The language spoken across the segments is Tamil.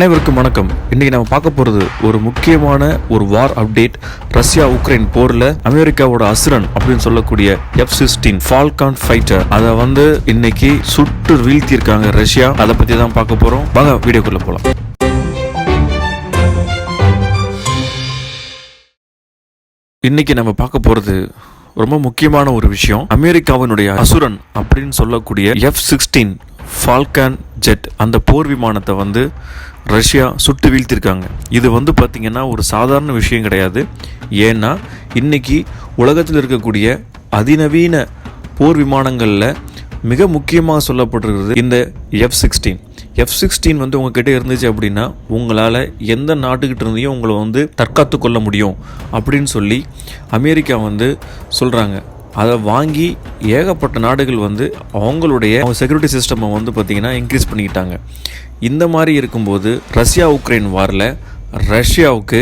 அனைவருக்கும் வணக்கம். இன்னைக்கு நம்ம பார்க்க போறது ஒரு முக்கியமான ஒரு வார் அப்டேட் ரஷ்யா உக்ரைன் போர்ல அமெரிக்காவோட அசுரன் அப்படின்னு சொல்லக்கூடிய எஃப் சிக்ஸ்டீன் ஃபால்கான் ஃபைட்டர் அதை வந்து இன்னைக்கு சுட்டு வீழ்த்தியிருக்காங்க ரஷ்யா. அதை பத்தி தான் பார்க்க போறோம். வாங்க வீடியோக்குள்ள போலாம். இன்னைக்கு நம்ம பார்க்க போறது ரொம்ப முக்கியமான ஒரு விஷயம். அமெரிக்காவினுடைய அசுரன் அப்படின்னு சொல்லக்கூடிய எஃப் சிக்ஸ்டீன் ஃபால்கான் ஜெட் அந்த போர் விமானத்தை வந்து ரஷ்யா சுட்டு வீழ்த்திருக்காங்க. இது வந்து பார்த்திங்கன்னா ஒரு சாதாரண விஷயம் கிடையாது. ஏன்னா இன்றைக்கி உலகத்தில் இருக்கக்கூடிய அதிநவீன போர் விமானங்களில் மிக முக்கியமாக சொல்லப்பட்டிருக்கிறது இந்த எஃப் சிக்ஸ்டீன் எஃப் சிக்ஸ்டீன் வந்து உங்ககிட்ட இருந்துச்சு அப்படின்னா உங்களால் எந்த நாட்டுக்கிட்ட இருந்தையும் உங்களை வந்து தற்காத்து கொள்ள முடியும் அப்படின்னு சொல்லி அமெரிக்கா வந்து சொல்கிறாங்க அதை வாங்கி ஏகப்பட்ட நாடுகள் வந்து அவங்களுடைய செக்யூரிட்டி சிஸ்டமை வந்து பார்த்திங்கன்னா இன்க்ரீஸ் பண்ணிக்கிட்டாங்க. இந்த மாதிரி இருக்கும்போது ரஷ்யா உக்ரைன் வாரில் ரஷ்யாவுக்கு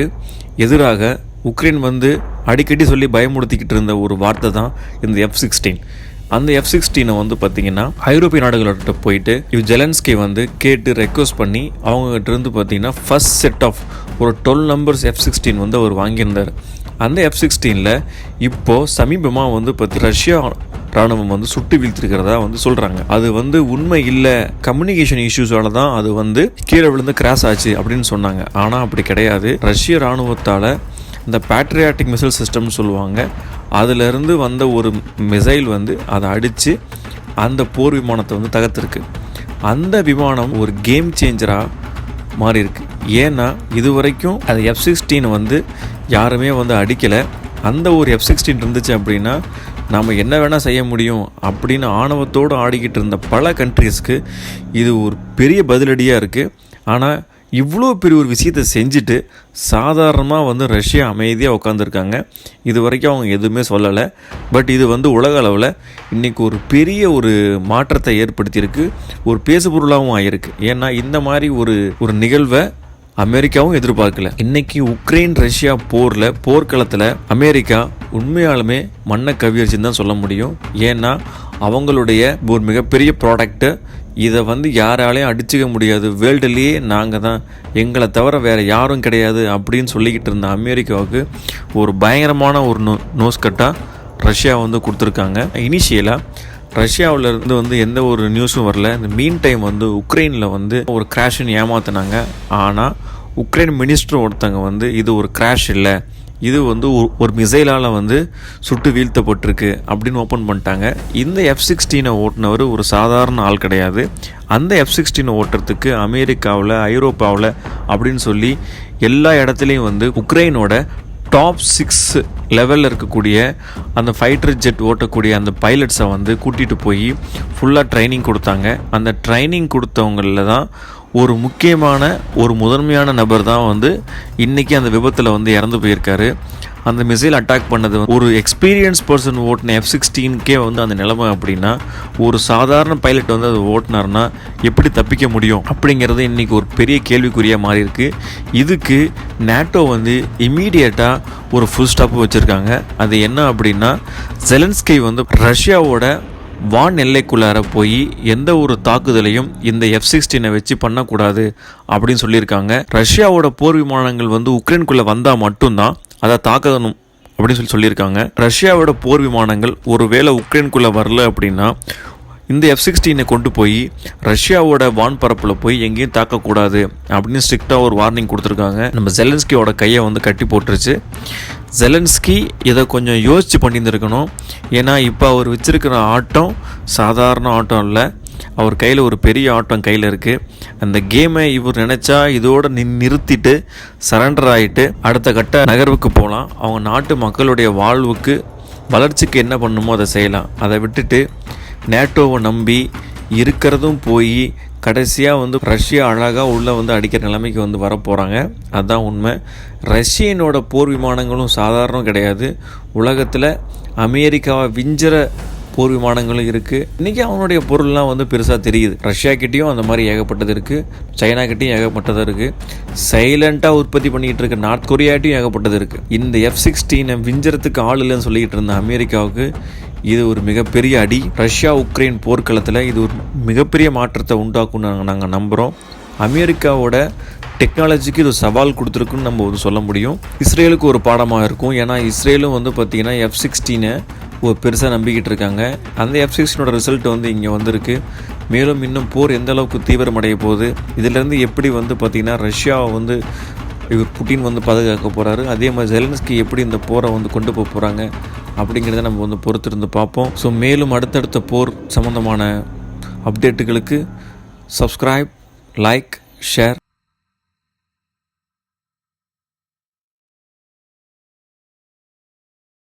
எதிராக உக்ரைன் வந்து அடிக்கடி சொல்லி பயமுறுத்திக்கிட்டு இருந்த ஒரு வார்த்தை தான் இந்த எஃப் சிக்ஸ்டீன் அந்த எஃப் சிக்ஸ்டீனை வந்து பார்த்தீங்கன்னா ஐரோப்பிய நாடுகள்கிட்ட போயிட்டு இவ் ஜெலன்ஸ்கி வந்து கேட்டு ரெக்வஸ்ட் பண்ணி அவங்ககிட்ட இருந்து பார்த்தீங்கன்னா ஃபஸ்ட் செட் ஆஃப் ஒரு டுவெல் நம்பர்ஸ் எஃப் சிக்ஸ்டீன் வந்து அவர் வாங்கியிருந்தார். அந்த எஃப் சிக்ஸ்டீனில் இப்போது சமீபமாக வந்து பத்து ரஷ்யா ராணுவம் வந்து சுட்டு வீழ்த்திருக்கிறதா வந்து சொல்கிறாங்க அது வந்து உண்மை இல்லை கம்யூனிகேஷன் இஷ்யூஸால தான் அது வந்து கீழே விழுந்து கிராஸ் ஆச்சு அப்படின்னு சொன்னாங்க. ஆனால் அப்படி கிடையாது. ரஷ்ய ராணுவத்தால் இந்த பேட்ரியாட்டிக் மிசைல் சிஸ்டம்னு சொல்லுவாங்க அதிலிருந்து வந்த ஒரு மிசைல் வந்து அதை அடித்து அந்த போர் விமானத்தை வந்து தகர்த்துருக்கு. அந்த விமானம் ஒரு கேம் சேஞ்சராக மாறி இருக்கு ஏன்னா இது வரைக்கும் அது எஃப் சிக்ஸ்டீன் வந்து யாருமே வந்து அடிக்கலை. அந்த ஒரு எஃப் சிக்ஸ்டீன் இருந்துச்சு அப்படின்னா நாம் என்ன வேணால் செய்ய முடியும் அப்படின்னு ஆணவத்தோடு ஆடிக்கிட்டு இருந்த பல கண்ட்ரீஸ்க்கு இது ஒரு பெரிய பதிலடியாக இருக்குது ஆனால் இவ்வளோ பெரிய ஒரு விஷயத்தை செஞ்சுட்டு சாதாரணமாக வந்து ரஷ்யா அமைதியாக உட்காந்துருக்காங்க இது வரைக்கும் அவங்க எதுவுமே சொல்லலை. பட் இது வந்து உலக அளவில் இன்றைக்கி ஒரு பெரிய ஒரு மாற்றத்தை ஏற்படுத்தியிருக்கு. ஒரு பேசுபொருளாகவும் ஆகிருக்கு ஏன்னா இந்த மாதிரி ஒரு ஒரு நிகழ்வை அமெரிக்காவும் எதிர்பார்க்கல. இன்னைக்கு உக்ரைன் ரஷ்யா போரில் போர்க்களத்தில் அமெரிக்கா உண்மையாலுமே மண்ணை கவியரிச்சுன்னு தான் சொல்ல முடியும். ஏன்னா அவங்களுடைய ஒரு மிகப்பெரிய ப்ராடக்ட்டு இதை வந்து யாராலையும் அடிச்சுக்க முடியாது. வேர்ல்டுலேயே நாங்கள் தான். எங்களை தவிர வேறு யாரும் கிடையாது அப்படின்னு சொல்லிக்கிட்டு இருந்த அமெரிக்காவுக்கு ஒரு பயங்கரமான ஒரு நோ நோஸ் கட்டாக ரஷ்யா வந்து கொடுத்துருக்காங்க. இனிஷியலாக ரஷ்யாவில் இருந்து வந்து எந்த ஒரு நியூஸும் வரல. இந்த மீன் டைம் வந்து உக்ரைனில் வந்து ஒரு கிராஷ்னு ஏமாத்தினாங்க. ஆனால் உக்ரைன் மினிஸ்டர் ஒருத்தங்க வந்து இது ஒரு கிராஷ் இல்லை. இது வந்து ஒரு- ஒரு மிசைலால் வந்து சுட்டு வீழ்த்தப்பட்டிருக்கு அப்படின்னு ஓப்பன் பண்ணிட்டாங்க. இந்த எஃப் சிக்ஸ்டீனை ஓட்டினவர் ஒரு சாதாரண ஆள் கிடையாது. அந்த எஃப் சிக்ஸ்டீனை ஓட்டுறதுக்கு அமெரிக்காவில் ஐரோப்பாவில் அப்படின்னு சொல்லி எல்லா இடத்துலையும் வந்து உக்ரைனோட டாப் சிக்ஸ் லெவலில் இருக்கக்கூடிய அந்த ஃபைட்டர் ஜெட் ஓட்டக்கூடிய அந்த பைலட்ஸை வந்து கூட்டிகிட்டு போய் ஃபுல்லாக ட்ரைனிங் கொடுத்தாங்க. அந்த ட்ரைனிங் கொடுத்தவங்களில் தான் ஒரு முக்கியமான ஒரு முதன்மையான நபர் தான் வந்து இன்றைக்கி அந்த விபத்தில் வந்து இறந்து போயிருக்காரு. அந்த மிசைல் அட்டாக் பண்ணது ஒரு எக்ஸ்பீரியன்ஸ் பர்சன் ஓட்டின எஃப் சிக்ஸ்டீனுக்கே வந்து அந்த நிலைமை அப்படின்னா ஒரு சாதாரண பைலட் வந்து அதை ஓட்டினார்னா எப்படி தப்பிக்க முடியும் அப்படிங்கிறது இன்றைக்கி ஒரு பெரிய கேள்விக்குறியாக மாறி இருக்கு இதுக்கு நேட்டோ வந்து இமீடியட்டாக ஒரு ஃபுல் ஸ்டாப் வச்சுருக்காங்க. அது என்ன அப்படின்னா ஜெலன்ஸ்கி வந்து ரஷ்யாவோட வான் எல்லைக்குள்ளார போய் எந்த ஒரு தாக்குதலையும் இந்த எஃப் சிக்ஸ்டீனை வச்சு பண்ணக்கூடாது அப்படின்னு சொல்லியிருக்காங்க. ரஷ்யாவோட போர் விமானங்கள் வந்து உக்ரைனுக்குள்ளே வந்தால் மட்டும்தான் அதை தாக்கணும் அப்படின்னு சொல்லி சொல்லியிருக்காங்க. ரஷ்யாவோட போர் விமானங்கள் ஒருவேளை உக்ரைனுக்குள்ளே வரல அப்படின்னா இந்த எஃப் சிக்ஸ்டீனை கொண்டு போய் ரஷ்யாவோட வான்பரப்பில் போய் எங்கேயும் தாக்கக்கூடாது அப்படின்னு ஸ்ட்ரிக்டாக ஒரு வார்னிங் கொடுத்துருக்காங்க. நம்ம ஜெலன்ஸ்கியோட கையை வந்து கட்டி போட்டுருச்சு. ஜெலன்ஸ்கி இதை கொஞ்சம் யோசித்து பண்ணியிருந்துருக்கணும். ஏன்னா இப்போ அவர் வச்சுருக்கிற ஆட்டம் சாதாரண ஆட்டம் இல்லை அவர் கையில் ஒரு பெரிய ஆட்டம் கையில் இருக்குது அந்த கேமை இவர் நினச்சா இதோடு நின் நிறுத்திட்டு சரண்டர் ஆகிட்டு அடுத்த கட்ட நகர்வுக்கு போகலாம் அவங்க நாட்டு மக்களுடைய வாழ்வுக்கு வளர்ச்சிக்கு என்ன பண்ணுமோ அதை செய்யலாம். அதை விட்டுட்டு நேட்டோவை நம்பி இருக்கிறதும் போய் கடைசியாக வந்து ரஷ்யா அழகாக உள்ளே வந்து அடிக்கிற நிலைமைக்கு வந்து வரப்போகிறாங்க அதுதான் உண்மை. ரஷ்யனோட போர் விமானங்களும் சாதாரணம் கிடையாது. உலகத்தில் அமெரிக்காவை விஞ்சுற போர் விமானங்களும் இருக்குது இன்றைக்கி அவனுடைய பொருள்லாம் வந்து பெருசாக தெரியுது. ரஷ்யா கிட்டேயும் அந்த மாதிரி ஏகப்பட்டது இருக்குது சைனா கிட்டேயும் ஏகப்பட்டது இருக்குது சைலண்ட்டாக உற்பத்தி பண்ணிக்கிட்டு இருக்க நார்த் கொரியாட்டையும் ஏகப்பட்டது இருக்குது இந்த எஃப் சிக்ஸ்டீனை விஞ்சறதுக்கு ஆள் இல்லைன்னு சொல்லிக்கிட்டு இருந்த அமெரிக்காவுக்கு இது ஒரு மிகப்பெரிய அடி. ரஷ்யா உக்ரைன் போர்க்களத்தில் இது ஒரு மிகப்பெரிய மாற்றத்தை உண்டாக்கும் நாங்கள் நாங்கள் நம்புகிறோம் அமெரிக்காவோட டெக்னாலஜிக்கு இது சவால் கொடுத்துருக்குன்னு நம்ம வந்து சொல்ல முடியும். இஸ்ரேலுக்கு ஒரு பாடமாக இருக்கும். ஏன்னா இஸ்ரேலும் வந்து பார்த்திங்கன்னா எஃப் சிக்ஸ்டீனை பெருசாக நம்பிக்கிட்டு இருக்காங்க. அந்த எஃப் சிக்ஸ்டீனோட ரிசல்ட் வந்து இங்கே வந்திருக்கு. மேலும் இன்னும் போர் எந்த அளவுக்கு தீவிரமடைய போகுது இதிலேருந்து எப்படி வந்து பார்த்திங்கன்னா ரஷ்யாவை வந்து இவர் புட்டின் வந்து பாதுகாக்க போகிறாரு அதே மாதிரி ஜெலன்ஸ்கி எப்படி இந்த போரை வந்து கொண்டு போக போகிறாங்க அப்படிங்கிறத நம்ம வந்து பொறுத்திருந்து பார்ப்போம். ஸோ மேலும் அடுத்தடுத்த போர் சம்மந்தமான அப்டேட்டுகளுக்கு சப்ஸ்கிரைப் லைக் ஷேர்